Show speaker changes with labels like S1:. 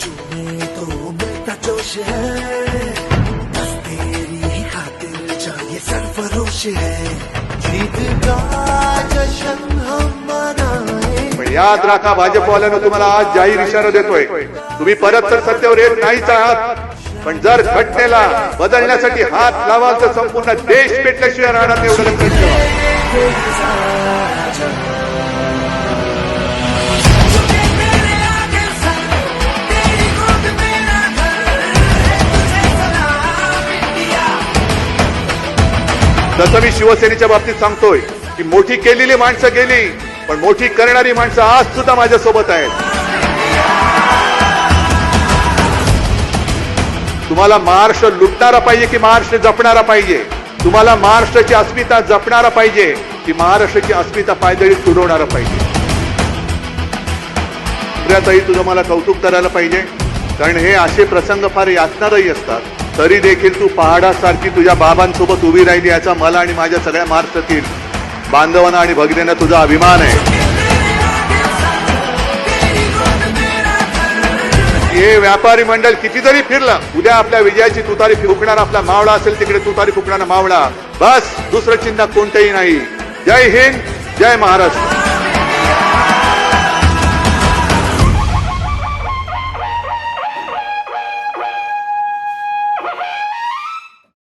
S1: चूमे तो मिलता जोश है बस तेरी ही खातिर चाहिए सरफरोश है जीत का हम मनाए
S2: पण याद राखा भाजपवाल्यानं तुम्हाला आज जाहीर इशारा देतोय. तुम्ही परत तर सत्तेवर येत नाहीच आहात. पण जर घटनेला बदलण्यासाठी हात लावाल तर संपूर्ण देश पेटल्याशिवाय राहणार नाही एवढं लक्षात ठेवा. तसं मी शिवसेनेच्या बाबतीत सांगतोय की मोठी केलेली माणसं गेली पण मोठी करणारी माणसं आज सुद्धा माझ्यासोबत आहेत. तुम्हाला महाराष्ट्र लुटणारा पाहिजे की महाराष्ट्र जपणारा पाहिजे? तुम्हाला महाराष्ट्राची अस्मिता जपणारा पाहिजे की महाराष्ट्राची अस्मिता पायदळी तुडवणारा पाहिजे? प्रियाताई तुझं मला कौतुक करायला पाहिजे कारण हे असे प्रसंग फार यातनारही असतात. तरी देखील तू पहाडासारखी तुझ्या बाबांसोबत उभी राहिली याचा मला आणि माझ्या सगळ्या महाराष्ट्रातील बांधवांना आणि भगिनींना तुझा अभिमान आहे. हे व्यापारी मंडळ कितीतरी फिरलं. उद्या आपल्या विजयाची तुतारी फुकणार आपला मावळा असेल तिकडे तुतारी फुकणारा मावळा. बस दुसरं चिन्ह कोणतंही नाही. जय हिंद जय महाराष्ट्र.